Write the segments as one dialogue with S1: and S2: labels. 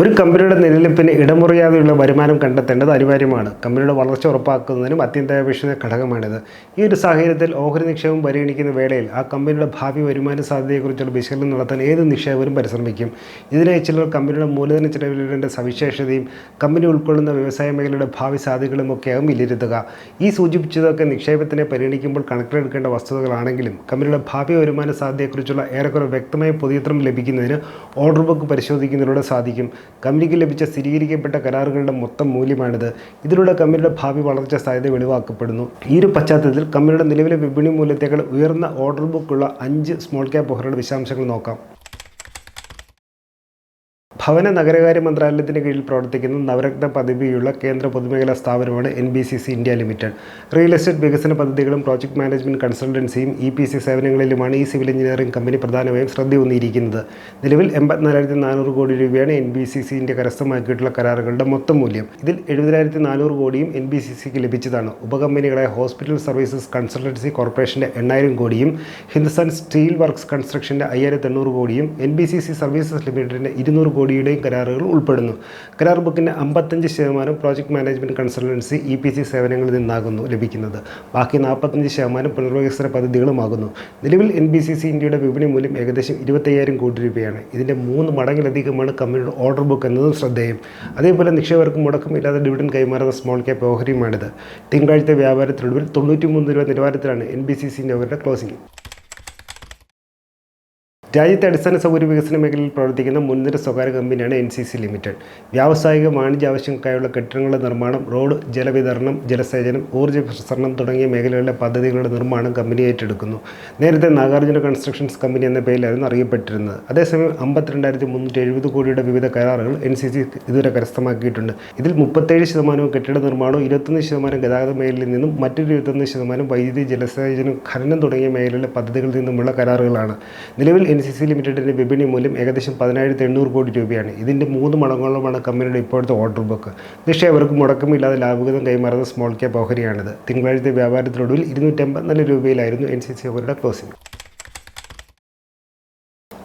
S1: ഒരു കമ്പനിയുടെ നിലനിൽപ്പിന് ഇടമുറിയാതെയുള്ള വരുമാനം കണ്ടെത്തേണ്ടത് അനിവാര്യമാണ്. കമ്പനിയുടെ വളർച്ച ഉറപ്പാക്കുന്നതിനും അത്യന്താപേക്ഷിത ഘടകമാണിത്. ഈ ഒരു സാഹചര്യത്തിൽ ഓഹരി നിക്ഷേപം പരിഗണിക്കുന്ന വേളയിൽ ആ കമ്പനിയുടെ ഭാവി വരുമാന സാധ്യതയെക്കുറിച്ചുള്ള വിശകലനം നടത്താൻ ഏത് നിക്ഷേപകരും പരിശ്രമിക്കും. ഇതിനായി ചിലർ കമ്പനിയുടെ മൂലധന ചെലവിടേണ്ട സവിശേഷതയും കമ്പനി ഉൾക്കൊള്ളുന്ന വ്യവസായ മേഖലയുടെ ഭാവി സാധ്യതകളും ഒക്കെയാകും വിലയിരുത്തുക. ഈ സൂചിപ്പിച്ചതൊക്കെ നിക്ഷേപത്തിനെ പരിഗണിക്കുമ്പോൾ കണക്കിലെടുക്കേണ്ട വസ്തുതകളാണെങ്കിലും കമ്പനിയുടെ ഭാവി വരുമാന സാധ്യതയെക്കുറിച്ചുള്ള ഏറെക്കുറെ വ്യക്തമായ പൊതുചിത്രം ലഭിക്കുന്നതിന് ഓർഡർ ബുക്ക് പരിശോധിക്കുന്നതിലൂടെ സാധിക്കും. കമ്പനിക്ക് ലഭിച്ച സ്ഥിരീകരിക്കപ്പെട്ട കരാറുകളുടെ മൊത്തം മൂല്യമാണിത്. ഇതിലൂടെ കമ്പനിയുടെ ഭാവി വളർച്ച സാധ്യത വെളിവാക്കപ്പെടുന്നു. ഈ ഒരു പശ്ചാത്തലത്തിൽ കമ്പനിയുടെ നിലവിലെ വിപണി മൂല്യത്തേക്കാൾ ഉയർന്ന ഓർഡർ ബുക്കുള്ള അഞ്ച് സ്മോൾ ക്യാപ് ഓഹരിയുടെ വിശദാംശങ്ങൾ നോക്കാം. ഭവന നഗരകാര്യ മന്ത്രാലയത്തിന് കീഴിൽ പ്രവർത്തിക്കുന്ന നവരത്ന പദവിയുള്ള കേന്ദ്ര പൊതുമേഖലാ സ്ഥാപനമാണ് N B C C India limited real estate വികസന പദ്ധതികളും പ്രോജക്ട് മാനേജ്മെന്റ് കൺസൾട്ടൻസിയും ഇ പി സി സേവനങ്ങളിലുമാണ് ഈ സിവിൽ എഞ്ചിനീയറിംഗ് കമ്പനി പ്രധാനമായും ശ്രദ്ധയൂന്നിയിരിക്കുന്നത്. നിലവിൽ എൺപത്തിനാലായിരത്തി നാനൂറ് കോടി രൂപയാണ് എൻ ബി സി സിന്റെ കരസ്ഥമാക്കിയിട്ടുള്ള കരാറുകളുടെ മൊത്തം മൂല്യം. ഇതിൽ എഴുപതിനായിരത്തി നാനൂറ് കോടിയും എൻ ബി സി സിക്ക് ലഭിച്ചതാണ്. ഉപകമ്പനികളായ ഹോസ്പിറ്റൽ സർവീസസ് കൺസൾട്ടൻസി കോർപ്പറേഷന്റെ എണ്ണായിരം കോടിയും ഹിന്ദുസ്ഥാൻ സ്റ്റീൽ വർക്ക്സ് കൺസ്ട്രക്ഷന്റെ അയ്യായിരത്തി എണ്ണൂറ് കോടിയും N B C C services ലിമിറ്റഡിന്റെ ഇരുന്നൂറ് കോടിയുടെയും കരാറുകൾ ഉൾപ്പെടുന്നു. കരാർ ബുക്കിന്റെ അമ്പത്തഞ്ച് ശതമാനം project management consultancy E P C സേവനങ്ങളിൽ നിന്നാകുന്നു ലഭിക്കുന്നത്. ബാക്കി നാൽപ്പത്തഞ്ച് ശതമാനം പുനർവികസന പദ്ധതികളുമാകുന്നു. നിലവിൽ എൻ ബി സി സി ഇന്ത്യയുടെ വിപണി മൂല്യം ഏകദേശം ഇരുപത്തയ്യായിരം കോടി രൂപയാണ്. ഇതിന്റെ മൂന്ന് മടങ്ങിലധികമാണ് കമ്പനിയുടെ ഓർഡർ ബുക്ക് എന്നതും ശ്രദ്ധേയം. അതേപോലെ നിക്ഷേപകർക്ക് മുടക്കമില്ലാതെ ഡിവിഡൻ കൈമാറുന്ന സ്മോൾ ക്യാപ് ഓഹരിയുമാണിത്. തിങ്കളാഴ്ച വ്യാപാരത്തിനൊടുവിൽ തൊണ്ണൂറ്റി മൂന്ന് രൂപ നിലവാരത്തിലാണ് എൻ ബി സി സിന്റെ അവരുടെ ക്ലോസിംഗ് രാജ്യത്തെ അടിസ്ഥാന സൗകര്യ വികസന മേഖലയിൽ പ്രവർത്തിക്കുന്ന മുൻനിര സ്വകാര്യ കമ്പനിയാണ് എൻ സി സി ലിമിറ്റഡ്. വ്യാവസായിക വാണിജ്യ ആവശ്യങ്ങൾക്കായുള്ള കെട്ടിടങ്ങളുടെ നിർമ്മാണം റോഡ് ജലവിതരണം ജലസേചനം ഊർജ പ്രസരണം തുടങ്ങിയ മേഖലകളിലെ പദ്ധതികളുടെ നിർമ്മാണം കമ്പനി ഏറ്റെടുക്കുന്നു. നേരത്തെ നാഗാർജുന കൺസ്ട്രക്ഷൻസ് കമ്പനി എന്ന പേരിലായിരുന്നു അറിയപ്പെട്ടിരുന്നത്. അതേസമയം അമ്പത്തിരണ്ടായിരത്തി മുന്നൂറ്റി എഴുപത് കോടിയുടെ വിവിധ കരാറുകൾ എൻ സി സി ഇതുവരെ കരസ്ഥമാക്കിയിട്ടുണ്ട്. ഇതിൽ മുപ്പത്തേഴ് ശതമാനവും കെട്ടിട നിർമ്മാണവും ഇരുപത്തൊന്ന് ശതമാനം ഗതാഗത മേഖലയിൽ നിന്നും മറ്റൊരു ഇരുപത്തൊന്ന് ശതമാനം വൈദ്യുതി ജലസേചനം ഖനനം തുടങ്ങിയ മേഖലയിലെ പദ്ധതികളിൽ നിന്നുമുള്ള കരാറുകളാണ്. നിലവിൽ എൻ സി സി ലിമിറ്റഡിന്റെ വിപണി മൂല്യം ഏകദേശം പതിനായിരത്തി എണ്ണൂറ് കോടി രൂപയാണ്. ഇതിന്റെ മൂന്ന് മടങ്ങോളമാണ് കമ്പനിയുടെ ഇപ്പോഴത്തെ ഓർഡർ ബുക്ക് നിക്ഷേപകർക്ക് മുടക്കമില്ലാതെ ലാഭവിഹിതം കൈമാറുന്ന സ്മോൾ ക്യാപ് ഓഹരിയാണിത്. തിങ്കളാഴ്ച വ്യാപാരത്തിനൊടുവിൽ ഇരുന്നൂറ്റി അമ്പത്തിനാല് രൂപയിലായിരുന്നു എൻ സി സി ഓഹരിയുടെ ക്ലോസിംഗ്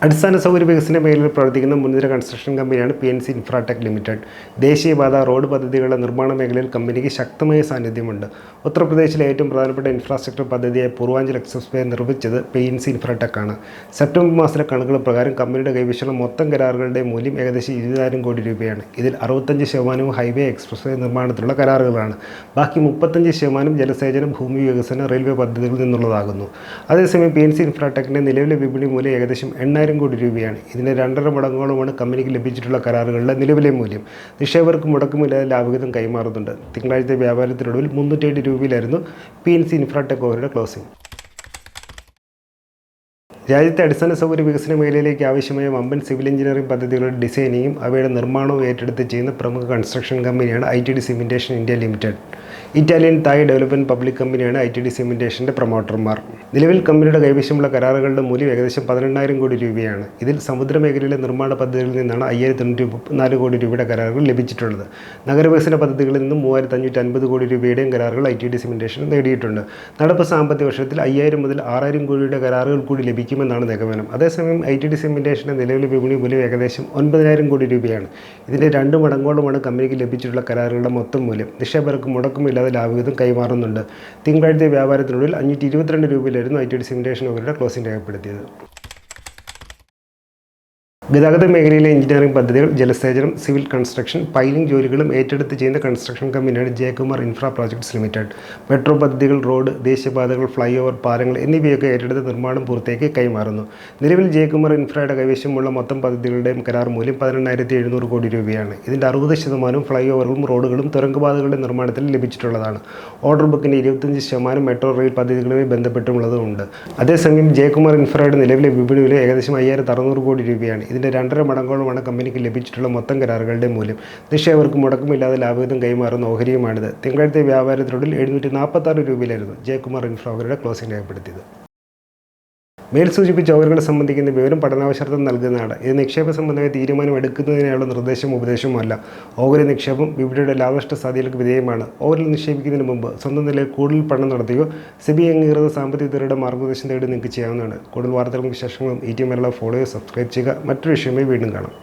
S1: അടിസ്ഥാന സൗകര്യ വികസന മേഖലയിൽ പ്രവർത്തിക്കുന്ന മുൻനിര കൺസ്ട്രക്ഷൻ കമ്പനിയാണ് P N C Infratech limited ദേശീയപാത റോഡ് പദ്ധതികളുടെ നിർമ്മാണ മേഖലയിൽ കമ്പനിക്ക് ശക്തമായ സാന്നിധ്യമുണ്ട്. ഉത്തർപ്രദേശിലെ ഏറ്റവും പ്രധാനപ്പെട്ട ഇൻഫ്രാസ്ട്രക്ചർ പദ്ധതിയായ പൂർവാഞ്ചൽ എക്സ്പ്രസ് വേ നിർമ്മിച്ചത് പി എൻ സി ഇൻഫ്രാടെക് ആണ്. സെപ്റ്റംബർ മാസത്തിലെ കണക്കുകൾ പ്രകാരം കമ്പനിയുടെ കൈവശമുള്ള മൊത്തം കരാറുകളുടെ മൂല്യം ഏകദേശം ഇരുപതിനായിരം കോടി രൂപയാണ്. ഇതിൽ അറുപത്തഞ്ച് ശതമാനവും ഹൈവേ എക്സ്പ്രസ് വേ നിർമ്മാണത്തിലുള്ള കരാറുകളാണ്. ബാക്കി മുപ്പത്തഞ്ച് ശതമാനം ജലസേചനം ഭൂമി വികസന റെയിൽവേ പദ്ധതികളിൽ നിന്നുള്ളതാകുന്നു. അതേസമയം പി എൻ സി ഇൻഫ്രാടെക്കിന്റെ നിലവിലെ വിപണി മൂല്യം ഏകദേശം എണ്ണായിരം കോടി രൂപയാണ്. ഇതിന് രണ്ടര മടങ്ങോളമാണ് കമ്പനിക്ക് ലഭിച്ചിട്ടുള്ള കരാറുകളുടെ നിലവിലെ മൂല്യം. നിക്ഷേപകർക്ക് മുടക്കമില്ലാതെ ലാഭവിഹിതം കൈമാറുന്നുണ്ട്. തിങ്കളാഴ്ചത്തെ വ്യാപാരത്തിനൊടുവിൽ മുന്നൂറ്റേഴ് രൂപയിലായിരുന്നു പി എൻ സി ഇൻഫ്രാടെക് ഓഹരിയുടെ ക്ലോസിംഗ് രാജ്യത്തെ അടിസ്ഥാന സൗകര്യ വികസന മേഖലയിലേക്ക് ആവശ്യമായ വമ്പൻ സിവിൽ എഞ്ചിനീയറിംഗ് പദ്ധതികളുടെ ഡിസൈനിങ്ങും അവയുടെ നിർമ്മാണവും ഏറ്റെടുത്ത് ചെയ്യുന്ന പ്രമുഖ കൺസ്ട്രക്ഷൻ കമ്പനിയാണ് I T D Cementation India limited Italian Thai development public കമ്പനിയാണ് ഐ ടി ഡി സിമെന്റേഷന്റെ പ്രൊമോട്ടർമാർ നിലവിൽ കമ്പനിയുടെ കൈവശമുള്ള കരാറുകളുടെ മൂല്യം ഏകദേശം പതിനെണ്ണായിരം കോടി രൂപയാണ്. ഇതിൽ സമുദ്രമേഖലയിലെ നിർമ്മാണ പദ്ധതികളിൽ നിന്നാണ് അയ്യായിരത്തി തൊണ്ണൂറ്റി മുപ്പത്തിനാല് കോടി രൂപയുടെ കരാറുകൾ ലഭിച്ചിട്ടുള്ളത്. നഗരവികസന പദ്ധതികളിൽ നിന്നും മൂവായിരത്തി അഞ്ഞൂറ്റി അൻപത് കോടി രൂപയുടെയും കരാറുകൾ ഐ ടി ഡി സിമെന്റേഷൻ നേടിയിട്ടുണ്ട്. നടപ്പ് സാമ്പത്തിക വർഷത്തിൽ അയ്യായിരം മുതൽ ആറായിരം കോടിയുടെ കരാറുകൾ കൂടി ലഭിക്കുമെന്നാണ് നിഗമനം. അതേസമയം ഐ ടി ഡി സിമെന്റേഷന്റെ നിലവിലെ വിപണി മൂല്യം ഏകദേശം ഒൻപതിനായിരം കോടി രൂപയാണ്. ഇതിന്റെ രണ്ട് മടങ്ങോളമാണ് കമ്പനിക്ക് ലഭിച്ചിട്ടുള്ള കരാറുകളുടെ മൊത്തം മൂല്യം. നിക്ഷേപകർക്ക് മുടക്കമില്ലാതെ ലാഭവിഹിതം കൈമാറുന്നുണ്ട്. തിങ്കളാഴ്ച വ്യാപാരത്തിനുള്ളിൽ അഞ്ഞൂറ്റി ഇരുപത്തിരണ്ട് രൂപയിലായിരുന്നു ഐ ടി ഡി സിമെന്റേഷൻ അവരുടെ ക്ലോസിംഗ് രേഖപ്പെടുത്തിയത്. ഗതാഗത മേഖലയിലെ എഞ്ചിനീയറിംഗ് പദ്ധതികൾ ജലസേചനം സിവിൽ കൺസ്ട്രക്ഷൻ പൈലിംഗ് ജോലികളും ഏറ്റെടുത്ത് ചെയ്യുന്ന കൺസ്ട്രക്ഷൻ കമ്പനിയാണ് Jayakumar infra projects limited metro പദ്ധതികൾ റോഡ് ദേശീയപാതകൾ ഫ്ലൈ ഓവർ പാലങ്ങൾ എന്നിവയൊക്കെ ഏറ്റെടുത്ത് നിർമ്മാണം പൂർത്തിയാക്കി കൈമാറുന്നു. നിലവിൽ ജയകുമാർ ഇൻഫ്രയുടെ കൈവശമുള്ള മൊത്തം പദ്ധതികളുടെയും കരാർ മൂല്യം പതിനെണ്ണായിരത്തി എഴുന്നൂറ് കോടി രൂപയാണ്. ഇതിന്റെ അറുപത് ശതമാനവും ഫ്ലൈ ഓവറുകളും റോഡുകളും തുരങ്കപാതകളുടെ നിർമ്മാണത്തിൽ ലഭിച്ചിട്ടുള്ളതാണ്. ഓർഡർ ബുക്കിന്റെ ഇരുപത്തഞ്ച് ശതമാനം മെട്രോ റെയിൽ പദ്ധതികളുമായി ബന്ധപ്പെട്ടുമുള്ളതുമുണ്ട്. അതേസമയം ജയകുമാർ ഇൻഫ്രയുടെ നിലവിലെ വിപണിയിൽ ഏകദേശം അയ്യായിരത്തി അറുന്നൂറ് കോടി രൂപയാണ്. ഇതിന്റെ രണ്ടര മടങ്ങോളമാണ് കമ്പനിക്ക് ലഭിച്ചിട്ടുള്ള മൊത്തം കരാറുകളുടെ മൂല്യം. നിക്ഷേപകർക്ക് മുടക്കമില്ലാതെ ലാഭവിധം കൈമാറുന്ന ഓഹരിയുമാണിത്. തിങ്കളാഴ്ച വ്യാപാരത്തിനൊടുവിൽ എഴുന്നൂറ്റി നാൽപ്പത്താറ് രൂപയിലായിരുന്നു ജയകുമാർ ഇൻഫ്ലോവറുടെ ക്ലോസിംഗ് രേഖപ്പെടുത്തിയത്. മേൽ സൂചിപ്പിച്ച ഓഹരികളെ സംബന്ധിക്കുന്ന വിവരം പഠനാവശ്യർത്ഥം നൽകുന്നതാണ്. ഇത് നിക്ഷേപ സംബന്ധമായ തീരുമാനം എടുക്കുന്നതിനുള്ള നിർദ്ദേശവും ഉപദേശവുമല്ല ഓഹരി നിക്ഷേപം വിപണിയുടെ ലാഭനഷ്ട സാധ്യതകൾക്ക് വിധേയമാണ്. ഓഹരി നിക്ഷേപിക്കുന്നതിന് മുമ്പ് സ്വന്തം നിലയിൽ കൂടുതൽ പഠനം നടത്തുകയോ സെബി അംഗീകൃത സാമ്പത്തിക വിദഗ്ധരുടെ മാർഗനിർദ്ദേശം തേടി നിങ്ങൾക്ക് ചെയ്യാവുന്നതാണ്. കൂടുതൽ വാർത്തകളും വിശേഷങ്ങളും ഈ ടി എം ഫോളോ സബ്സ്ക്രൈബ് ചെയ്യുക. മറ്റൊരു വിഷയമായി വീണ്ടും കാണാം.